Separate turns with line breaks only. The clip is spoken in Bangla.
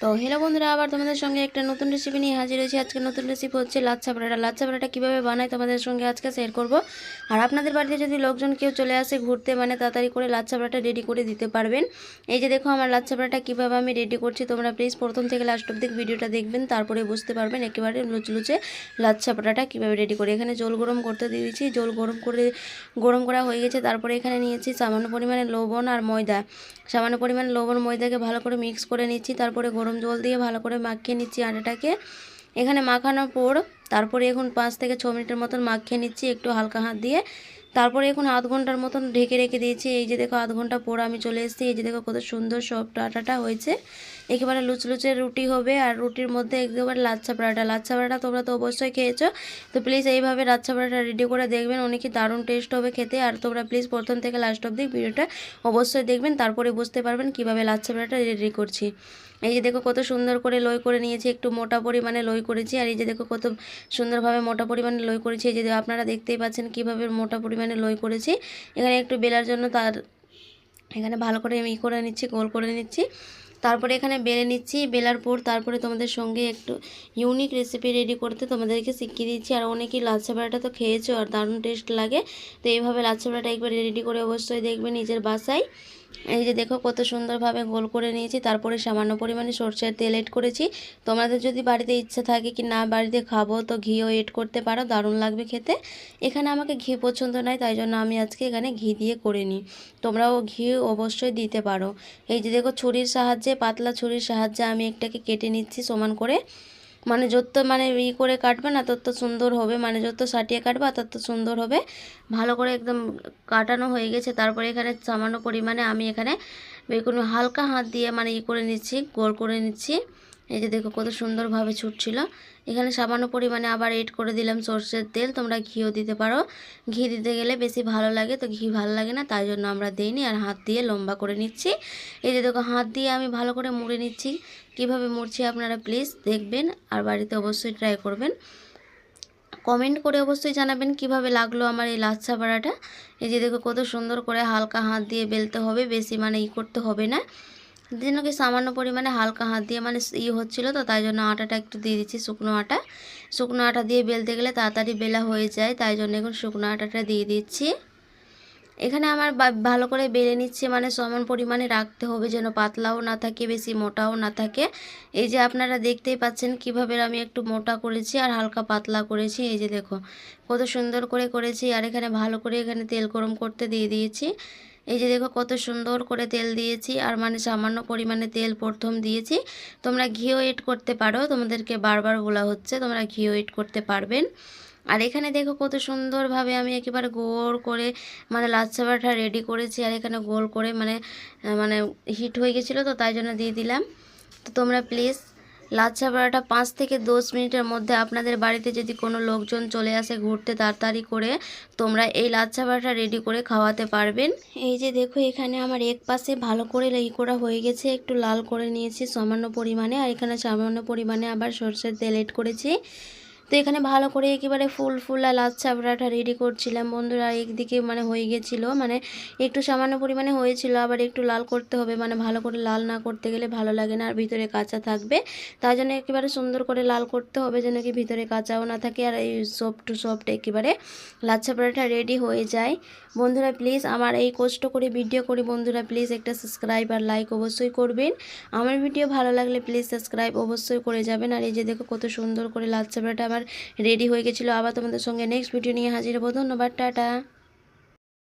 তো হ্যালো বন্ধুরা, আবার তোমাদের সঙ্গে একটা নতুন রেসিপি নিয়ে হাজির হয়েছি। আজকে নতুন রেসিপি হচ্ছে লাচ্ছা পরোটা লাচ্ছা পরোটা কীভাবে বানাই তোমাদের সঙ্গে আজকে শেয়ার করব। আর আপনাদের বাড়িতে যদি লোকজন কেউ চলে আসে ঘুরতে মানে তাড়াতাড়ি করে লাচ্ছা পরোটা রেডি করে দিতে পারবেন। এই যে দেখো, আমার লাচ্ছা পরোটা কীভাবে আমি রেডি করছি, তোমরা প্লিজ প্রথম থেকে লাস্ট অব্দি ভিডিওটা দেখবেন, তারপরে বুঝতে পারবেন একেবারে লুচে লুচে লাচ্ছা পরোটা কীভাবে রেডি করে। এখানে জল গরম করতে দিয়ে দিচ্ছি জল গরম করে, গরম করা হয়ে গেছে। তারপরে এখানে নিয়েছি সামান্য পরিমাণে লবণ আর ময়দা। সামান্য পরিমাণে লবণ, ময়দাকে ভালো করে মিক্স করে নিচ্ছি। তারপরে গরম জল দিয়ে ভালো করে মাখিয়ে নিচ্ছি আটাটাকে। এখানে মাখানোর পর তারপরে এখন পাঁচ থেকে ছ মিনিটের মতন মাখিয়ে নিচ্ছি একটু হালকা হাত দিয়ে। তারপরে এখন আধ ঘণ্টার মতন ঢেকে রেখে দিয়েছি। এই যে দেখো আধ ঘণ্টা পর আমি চলে এসেছি। এই যে দেখো কত সুন্দর সফট আটাটা হয়েছে। একেবারে লুচলুচে রুটি হবে আর রুটির মধ্যে একেবারে লাচ্ছা পরাটা লাচ্ছা পরাটা তোমরা তো অবশ্যই খেয়েছো। তো প্লিজ এইভাবে লাচ্ছা পরাটা রেডি করে দেখবেন। অনেকই দারুণ টেস্ট হবে খেতে। আর তোমরা প্লিজ প্রথম থেকে লাস্ট অব্দি ভিডিওটা অবশ্যই দেখবেন। তারপরে বুঝতে পারবেন কীভাবে লাচ্ছা পরাটা রেডি করছি। এই যে দেখো কত সুন্দর করে লই করে নিয়েছি, একটু মোটা পরিমাণে লই করেছি। আর এই যে দেখো কত সুন্দরভাবে মোটা পরিমাণে লই করেছি। এই যে আপনারা দেখতেই পাচ্ছেন কীভাবে মোটা পরিমাণে লই করেছি। এখানে একটু বেলার জন্য তার এখানে ভালো করে আমি করে নিচ্ছি, গোল করে নিচ্ছি। তারপরে এখানে বেলে নিচ্ছি। বেলার পর তারপরে তোমাদের সঙ্গে একটু ইউনিক রেসিপি রেডি করতে তোমাদেরকে শিখিয়ে দিচ্ছি। আর অনেকেই লাচ্ছা পরাটা তো খেয়েছো আর দারুণ টেস্ট লাগে। তো এইভাবে লাচ্ছা পরাটা একবার রেডি করে অবশ্যই দেখবে নিজের বাসায়। এই যে দেখো কত সুন্দরভাবে গোল করে নিয়েছি, তারপরে সামান্য পরিমাণে সর্ষের তেল এড করেছি। তোমাদের যদি বাড়িতে ইচ্ছা থাকে কি না বাড়িতে খাব, তো ঘিও এড করতে পারো, দারুণ লাগবে খেতে। এখানে আমাকে ঘি পছন্দ নয় তাই জন্য আমি আজকে এখানে ঘি দিয়ে করে নিই। তোমরাও ঘি অবশ্যই দিতে পারো। এই যে দেখো ছুরির সাহায্যে, পাতলা ছুরির সাহায্যে আমি একটাকে কেটে নিচ্ছি সমান করে। মানে যত মানে ই করে কাটবে না, তত সুন্দর হবে। মানে যত সাটিয়ে কাটবে, তত সুন্দর হবে। ভালো করে একদম কাটানো হয়ে গেছে। তারপরে এখানে সামান্য পরিমাণে আমি এখানে বেগুন হালকা হাত দিয়ে মানে ই করে নিচ্ছি, গোল করে নিচ্ছি। এই যে দেখো কত সুন্দরভাবে ছুটছিল। এখানে সামান্য পরিমাণে আবার এড করে দিলাম সর্ষের তেল, তোমরা ঘিও দিতে পারো। ঘি দিতে গেলে বেশি ভালো লাগে, তো ঘি ভালো লাগে না, তাই জন্য আমরা দিইনি, আর হাত দিয়ে লম্বা করে নিচ্ছি। এই যে দেখো হাত দিয়ে আমি ভালো করে মুড়ে নিচ্ছি। কীভাবে মুড়ছি আপনারা প্লিজ দেখবেন, আর বাড়িতে অবশ্যই ট্রাই করবেন। কমেন্ট করে অবশ্যই জানাবেন কীভাবে লাগল আমার এই লাচ্ছা পাড়াটা এই যে দেখো কত সুন্দর করে হালকা হাত দিয়ে বেলতে হবে, বেশি মানে ই করতে হবে না। যেন কি সামান্য পরিমাণে হালকা হাত দিয়ে মানে ই হচ্ছিল তো, তাই জন্য আটাটা একটু দিয়ে দিচ্ছি শুকনো আটা। শুকনো আটা দিয়ে বেলতে গেলে তাড়াতাড়ি বেলা হয়ে যায়, তাই জন্য এখন শুকনো আটাটা দিয়ে দিচ্ছি। এখানে আমার ভালো করে বেলে নিচ্ছে মানে সমান পরিমাণে রাখতে হবে যেন পাতলাও না থাকে, বেশি মোটাও না থাকে। এই যে আপনারা দেখতেই পাচ্ছেন কীভাবে আমি একটু মোটা করেছি আর হালকা পাতলা করেছি, এই যে দেখো কত সুন্দর করে করেছি। আর এখানে ভালো করে এখানে তেল গরম করতে দিয়ে দিয়েছি। এই যে দেখো কত সুন্দর করে তেল দিয়েছি, আর মানে সামান্য পরিমাণে তেল প্রথম দিয়েছি। তোমরা ঘিও এড করতে পারো, তোমাদেরকে বারবার বলা হচ্ছে তোমরা ঘিও এড করতে পারবেন। আর এখানে দেখো কত সুন্দরভাবে আমি একেবারে গোল করে মানে লাচ্ছা বাটা রেডি করেছি, আর এখানে গোল করে মানে মানে হিট হয়ে গেছিল তো তাই জন্য দিয়ে দিলাম। তো তোমরা প্লিজ লাচ্ছা পরাটা পাঁচ থেকে দশ মিনিটের মধ্যে আপনাদের বাড়িতে যদি কোনো লোকজন চলে আসে ঘুরতে তাড়াতাড়ি করে, তোমরা এই লাচ্ছা পরাটা রেডি করে খাওয়াতে পারবেন। এই যে দেখো, এখানে আমার এক পাশে ভালো করে লেই করা হয়ে গেছে, একটু লাল করে নিয়েছি সামান্য পরিমাণে, আর এখানে সামান্য পরিমাণে আবার সর্ষের তেল এড করেছি। তো এখানে ভালো করে একেবারে ফুল ফুল আর লাচ্ছা পরাটা রেডি করছিলাম। বন্ধুরা, একদিকে মানে হয়ে গেছিল মানে একটু সামান্য পরিমাণে হয়েছিল, আবার একটু লাল করতে হবে মানে ভালো করে লাল না করতে গেলে ভালো লাগে না, আর ভিতরে কাঁচা থাকবে। তাই জন্য একেবারে সুন্দর করে লাল করতে হবে, যেন কি ভিতরে কাঁচাও না থাকে, আর এই সফট টু সফট একেবারে লাচ্ছা পরাটা রেডি হয়ে যায়। বন্ধুরা প্লিজ আমার এই কষ্ট করে ভিডিও করি বন্ধুরা প্লিজ একটা সাবস্ক্রাইব আর লাইক অবশ্যই করবেন। আমার ভিডিও ভালো লাগলে প্লিজ সাবস্ক্রাইব অবশ্যই করে যাবেন। আর এই যে দেখো কত সুন্দর করে লাচ্ছা পরাটা আমার রেডি হয়ে গেছিল। আবার তোমাদের সঙ্গে নেক্সট ভিডিও নিয়ে হাজির হব। ধন্যবাদ টাটা।